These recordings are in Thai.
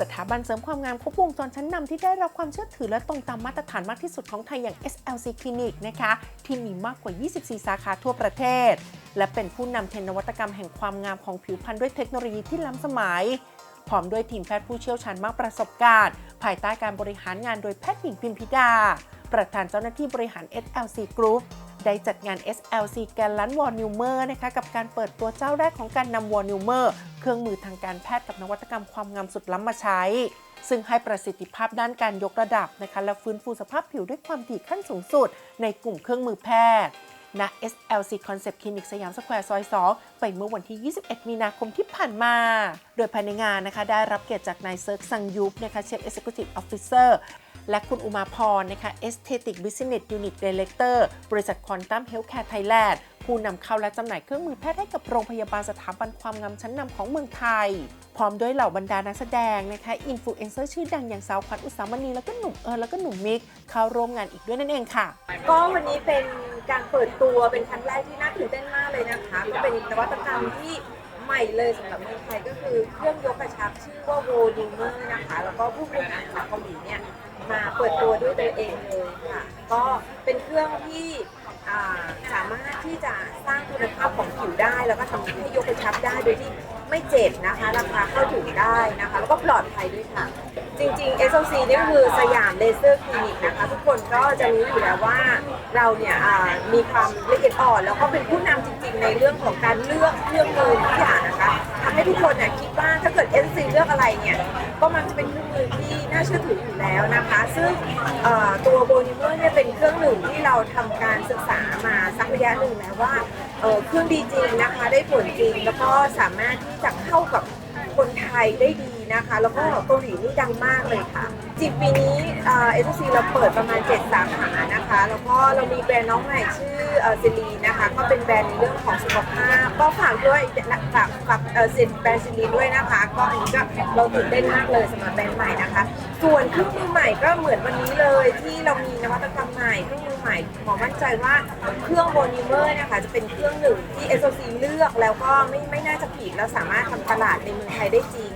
สถาบันเสริมความงามครบวงจรชั้นนำที่ได้รับความเชื่อถือและตรงตามมาตรฐานมากที่สุดของไทยอย่าง SLC Clinic นะคะ ที่มีมากกว่า 24 สาขาทั่วประเทศ และเป็นผู้นำเทรนนวัตกรรมแห่งความงามของผิวพรรณด้วยเทคโนโลยีที่ล้ำสมัย พร้อมด้วยทีมแพทย์ผู้เชี่ยวชาญมากประสบการณ์ ภายใต้การบริหารงานโดยแพทย์หญิงพิมพิดา ประธานเจ้าหน้าที่บริหาร SLC Group ได้จัดงาน SLC แกลลันวอร์นิวเมอร์นะคะกับการเปิดตัวเจ้าแรกของการนำวอร์นิวเมอร์เครื่องมือทางการแพทย์กับนวัตกรรมความงามสุดล้ำมาใช้ ซึ่งให้ประสิทธิภาพด้านการยกระดับนะคะและฟื้นฟูสภาพผิวด้วยความถี่ขั้นสูงสุด ในกลุ่มเครื่องมือแพทย์ณ SLC Concept Clinic สยามสแควร์ซอย 2 ไปเมื่อวันที่ 21 มีนาคมที่ผ่านมา โดยภายในงานนะคะ ได้รับเกียรติจากนายเซิร์กซังยุบนะคะ Chief Executive Officer และคุณอุมาพรนะคะ Aesthetic Business Unit Director บริษัท Quantum Healthcare Thailand ผู้นำเข้าและจำหน่ายเครื่องมือแพทย์ให้กับโรงพยาบาลสถาบันความงามชั้นนำของเมืองไทย พร้อมด้วยเหล่าบรรดานักแสดงนะคะอินฟลูเอนเซอร์ชื่อดังอย่างสาวขวัญอุสามณีแล้วก็หนุ่มเอิร์แล้วก็หนุ่มมิก เข้าร่วมงานอีกด้วยนั่นเองค่ะ ก็วันนี้เป็นการเปิดตัวเป็นครั้งแรกที่น่าตื่นเต้นมากเลยนะคะก็เป็นนวัตกรรมที่ ใหม่เลยสำหรับเมืองไทยก็คือเครื่องยกกระชับชื่อว่าโวนิวเมอร์นะคะ แล้วก็ผู้บริหารจากเกาหลีเนี่ยมาเปิดตัวด้วยตัวเองเลยค่ะ ก็เป็นเครื่องที่สามารถที่จะสร้างคุณภาพของผิวได้ แล้วก็ทำให้ยกกระชับได้โดยที่ ไม่เจ็บนะคะ ราคาเข้าถึงได้นะคะ แล้วก็ปลอดภัยด้วยค่ะ จริงๆ SOC นี่ก็คือสยามเลเซอร์คลินิกนะคะ ทุกคนก็จะรู้อยู่แล้วว่าเราเนี่ยมีความละเอียดอ่อน แล้วก็เป็นผู้นำจริงๆ ในเรื่องของการเลือกเครื่องมือทุกอย่างนะคะทำให้ทุกคนเนี่ยคิดว่าถ้าเกิด SOC เลือกอะไรเนี่ยก็มักจะเป็นเครื่องมือที่น่าเชื่อถืออยู่แล้วนะคะ ซึ่งตัวโบนิเมอร์เนี่ยเป็นเครื่องหนึ่งที่เราทำการศึกษามาสักระยะหนึ่งแล้วว่า เอ่อเครื่องดีจริงนะคะ ได้ผลจริง แล้วก็สามารถที่จะเข้ากับคนไทยได้ดี นะคะ แล้วก็เกาหลีนี่ดังมากเลยค่ะจิปีนี้เอสซีเราเปิดประมาณ 7 สาขานะคะ แล้วก็เรามีแบรนด์น้องใหม่ชื่อเซิลีนะคะ ก็เป็นแบรนด์ในเรื่องของสุขภาพ ก็ฝากด้วยฝากฝากสินแบรนด์เซิลีด้วยนะคะ ก็อันนี้ก็เราตื่นเต้นมากเลยสำหรับแบรนด์ใหม่นะคะ ส่วนเครื่องมือใหม่ก็เหมือนวันนี้เลยที่เรามีนวัตกรรมใหม่เครื่องมือใหม่หมอมั่นใจว่าเครื่องโบนิเมอร์นะคะจะเป็นเครื่องหนึ่งที่ SOC เลือกแล้วก็ไม่ไม่น่าจะผิดแล้วสามารถทำตลาดในเมืองไทยได้จริง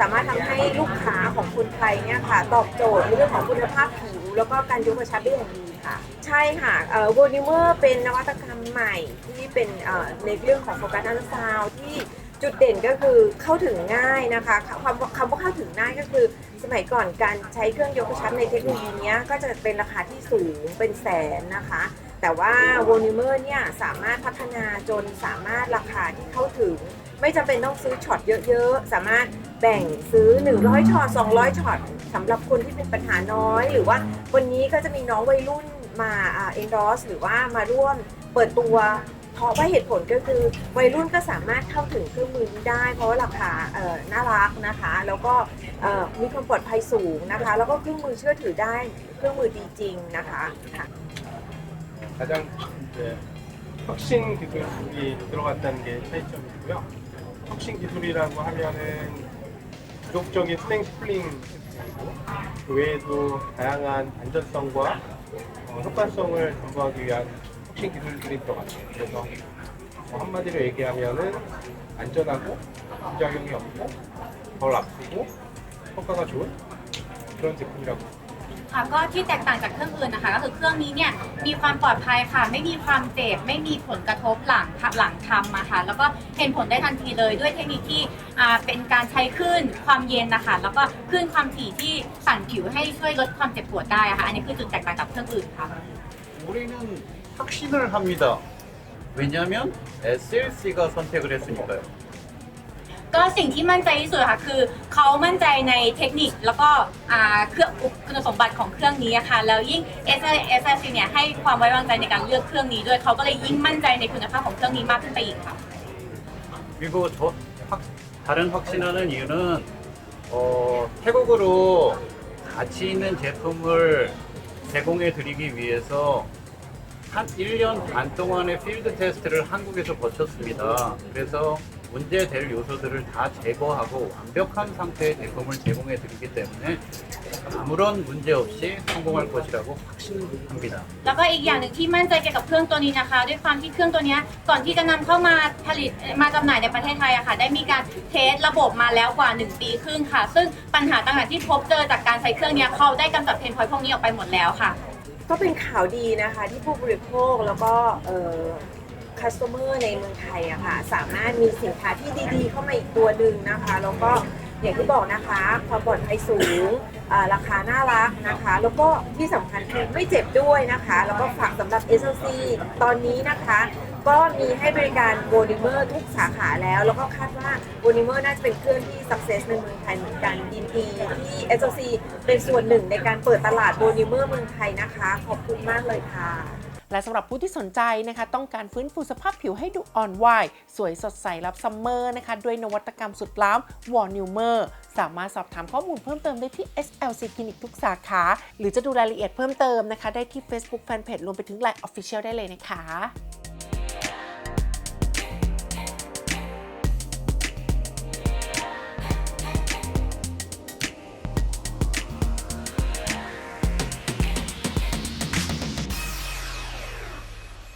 สามารถทำให้ลูกค้าของคนไทยเนี่ยค่ะตอบโจทย์ในเรื่องของคุณภาพผิว แล้วก็การยกกระชับได้อย่างดีค่ะ ใช่ค่ะโวนิเมอร์เป็นนวัตกรรมใหม่ที่เป็นเอ่อในเรื่องของโฟกัสอัลตราซาวด์ที่จุดเด่นก็คือเข้าถึงง่ายนะคะคำว่าคำว่าเข้าถึงง่ายก็คือ สมัยก่อนการใช้เครื่องยกกระชับในเทคโนโลยีเนี้ยก็จะเป็นราคาที่สูงเป็นแสนนะคะ แต่ว่าโวนิเมอร์เนี่ยสามารถพัฒนาจนสามารถราคาที่เข้าถึง ไม่จำเป็นต้องซื้อช็อตเยอะๆ สามารถแบ่งซื้อ 100ช็อต200ช็อตสำหรับคนที่เป็นปัญหาน้อย หรือว่าวันนี้ก็จะมีน้องวัยรุ่นมาเอ็นดอสหรือว่ามาร่วมเปิดตัว เพราะว่าเหตุผลก็คือวัยรุ่นก็สามารถเข้าถึงเครื่องมือนี้ได้ เพราะว่าราคาเอ่อน่ารักนะคะ แล้วก็เอ่อมีความปลอดภัยสูงนะคะ แล้วก็เครื่องมือเชื่อถือได้เครื่องมือดีจริงนะคะค่ะ 가장 이제 혁신 기술이 들어갔다는 게 차이점이고요. 혁신 기술이라고 하면은 기록적인 스냉 스플링 그 외에도 다양한 안전성과 어, 효과성을 담보하기 위한 혁신 기술들이 들어갔어요. 그래서 뭐 한마디로 얘기하면은 안전하고 부작용이 없고 덜 아프고 효과가 좋은 그런 제품이라고 ค่ะก็ที่แตกต่างจากเครื่องอื่นนะคะ ก็คือเครื่องนี้เนี่ยมีความปลอดภัยค่ะ ไม่มีความเจ็บไม่มีผลกระทบหลังหลังทำอะค่ะแล้วก็เห็นผลได้ทันทีเลยด้วยเทคนิคที่อ่าเป็นการใช้คลื่นความเย็นนะคะแล้วก็คลื่นความถี่ที่สั่นผิวให้ช่วยลดความเจ็บปวดได้อะค่ะอันนี้คือจุดแตกต่างจากเครื่องอื่นค่ะ 우리는 혁신을 합니다. 왜냐하면 SLC가 선택을 했으니까요. ก็สิ่งที่มั่นใจที่สุดค่ะคือเขามั่นใจในเทคนิคแล้วก็อ่าเครื่องคุณสมบัติของเครื่องนี้อะค่ะแล้วยิ่ง S S S เนี่ยให้ความไว้วางใจในการเลือกเครื่องนี้ด้วยเขาก็เลยยิ่งมั่นใจในคุณภาพของเครื่องนี้มากขึ้นไปอีกค่ะ 그리고 저 확, 다른 확신하는 이유는 어, 태국으로 가치 있는 제품을 제공해 드리기 위해서 한 1년 반 동안의 필드 테스트를 한국에서 거쳤습니다. 그래서 문제될 요소들을 다 제거하고 완벽한 상태의 제품을 제공해 드리기 때문에 아무런 문제 없이 성공할 것이라고 확신합니다. แล้วก็อีกอย่างหนึ่งที่มั่นใจเกี่ยวกับเครื่องตัวนี้นะคะ ด้วยความที่เครื่องตัวเนี้ยก่อนที่จะนำเข้ามาผลิตมาจำหน่ายในประเทศไทยอะค่ะ ได้มีการเทสระบบมาแล้วกว่า 1 ปีครึ่งค่ะ ซึ่งปัญหาต่างๆที่พบเจอจากการใช้เครื่องเนี้ยเขาได้กำจัดเพนพอยต์พวกนี้ออกไปหมดแล้วค่ะ ก็เป็นข่าวดีนะคะที่ผู้บริโภคแล้วก็เอ่อ customer ในเมืองไทยอะค่ะสามารถมีสินค้าที่ดีๆ เข้ามาอีกตัวหนึ่งนะคะแล้วก็อย่างที่บอกนะคะความปลอดภัยสูงราคาน่ารักนะคะ แล้วก็ที่สำคัญคือไม่เจ็บด้วยนะคะ แล้วก็ฝากสำหรับ SLC ตอนนี้นะคะ ก็มีให้บริการโวนิเมอร์ทุกสาขาแล้ว แล้วก็คาดว่าโวนิเมอร์น่าจะเป็นเครื่องที่ success ในเมืองไทยเหมือนกันยินดีที่ SLC เป็นส่วนหนึ่งในการเปิดตลาดโวนิเมอร์เมืองไทยนะคะ ขอบคุณมากเลยค่ะ และสำหรับผู้ที่สนใจนะคะ ต้องการฟื้นฟูสภาพผิวให้ดูอ่อนวัยสวยสดใสรับซัมเมอร์นะคะ ด้วยนวัตกรรมสุดล้ำวอร์นิวเมอร์สามารถสอบถามข้อมูลเพิ่มเติมได้ที่ SLC Clinic ทุกสาขา หรือจะดูรายละเอียดเพิ่มเติมนะคะ ได้ที่ Facebook Fanpage รวมไปถึง Line Official ได้เลยนะคะ